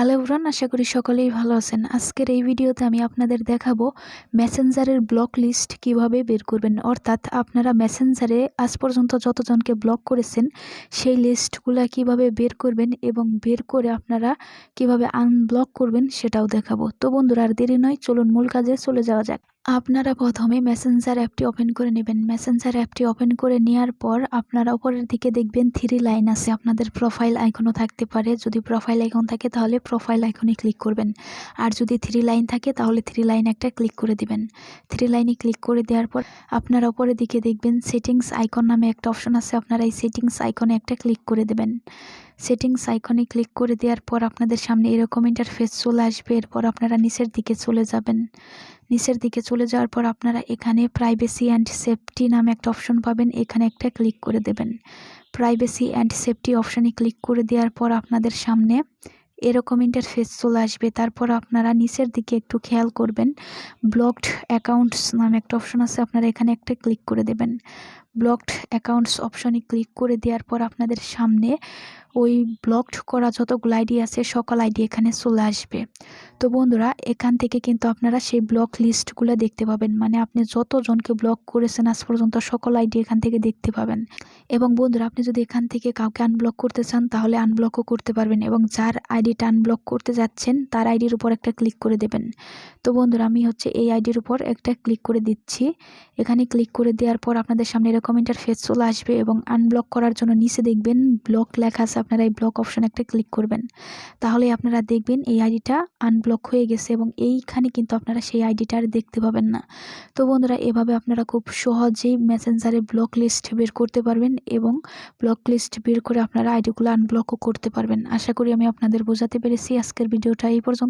Hello everyone, আশা করি সকলেই ভালো আছেন। আজকের এই ভিডিওতে আমি আপনাদের দেখাবো মেসেঞ্জারের ব্লক লিস্ট কীভাবে বের করবেন। অর্থাৎ আপনারা মেসেঞ্জারে আজ পর্যন্ত যতজনকে ব্লক করেছেন, সেই লিস্টগুলো কীভাবে বের করবেন এবং বের করে আপনারা কীভাবে আনব্লক করবেন সেটাও দেখাবো। তো বন্ধুরা, আর দেরি নয়, চলুন মূল কাজে চলে যাওয়া যাক। আপনারা প্রথমে মেসেঞ্জার অ্যাপটি ওপেন করে নেবেন। মেসেঞ্জার অ্যাপটি ওপেন করে নেওয়ার পর আপনারা উপরের দিকে দেখবেন থ্রি লাইন আছে। আপনাদের প্রোফাইল আইকনও থাকতে পারে। যদি প্রোফাইল আইকন থাকে তাহলে প্রোফাইল আইকনে ক্লিক করবেন। আর যদি থ্রি লাইন থাকে তাহলে থ্রি লাইন একটা ক্লিক করে দিবেন। থ্রি লাইনে ক্লিক করে দেওয়ার পর আপনারা উপরের দিকে দেখবেন সেটিংস আইকন নামে একটা অপশন আছে। আপনারা এই সেটিংস আইকনে একটা ক্লিক করে দেবেন। সেটিংস আইকনে ক্লিক করে দেওয়ার পর আপনাদের সামনে এরকম ইন্টারফেস চলে আসবে। এরপর আপনারা নিচের দিকে চলে যাবেন। নিচের দিকে চলে যাওয়ার পর আপনারা এখানে প্রাইভেসি অ্যান্ড সেফটি নামে একটা অপশন পাবেন। এখানে একটা ক্লিক করে দেবেন। প্রাইভেসি অ্যান্ড সেফটি অপশনে ক্লিক করে দেওয়ার পর আপনাদের সামনে এরকম ইন্টারফেস চলে আসবে। তারপর আপনারা নিচের দিকে একটু খেয়াল করবেন। ব্লকড অ্যাকাউন্টস নামে একটা অপশন আছে। আপনারা এখানে একটা ক্লিক করে দেবেন। ব্লকড অ্যাকাউন্টস অপশনে ক্লিক করে দেওয়ার পর আপনাদের সামনে ওই ব্লকড করা যতগুলো আইডি আছে, সকল আইডি এখানে চলে আসবে। তো বন্ধুরা, এখান থেকে কিন্তু আপনারা সেই ব্লক লিস্টগুলো দেখতে পাবেন। মানে আপনি যতজনকে ব্লক করেছেন, আজ পর্যন্ত সকল আইডি এখান থেকে দেখতে পাবেন। এবং বন্ধুরা, আপনি যদি এখান থেকে কাউকে আনব্লক করতে চান, তাহলে আনব্লকও করতে পারবেন এবং যার আইডিটা আনব্লক করতে যাচ্ছেন, তার আইডির উপর একটা ক্লিক করে দেবেন। তো বন্ধুরা, আমি হচ্ছে এই আইডির উপর একটা ক্লিক করে দিচ্ছি। এখানে ক্লিক করে দেওয়ার পর আপনাদের সামনে এরকম ইন্টারফেস চলে আসবে এবং আনব্লক করার জন্য নিচে দেখবেন ব্লক লেখা আছে, আপনারা এই ব্লক অপশন একটা ক্লিক করবেন। তাহলে আপনারা দেখবেন এই আইডিটা আনব্লক হয়ে গেছে এবং এইখানে কিন্তু আপনারা সেই আইডিটা আর দেখতে পাবেন না। তো বন্ধুরা, এভাবে আপনারা খুব সহজেই মেসেঞ্জারে ব্লক লিস্ট বের করতে পারবেন এবং ব্লক লিস্ট বের করে আপনারা আইডিগুলো আনব্লকও করতে পারবেন। আশা করি আমি আপনাদের বোঝাতে পেরেছি। আজকের ভিডিওটা এই পর্যন্ত।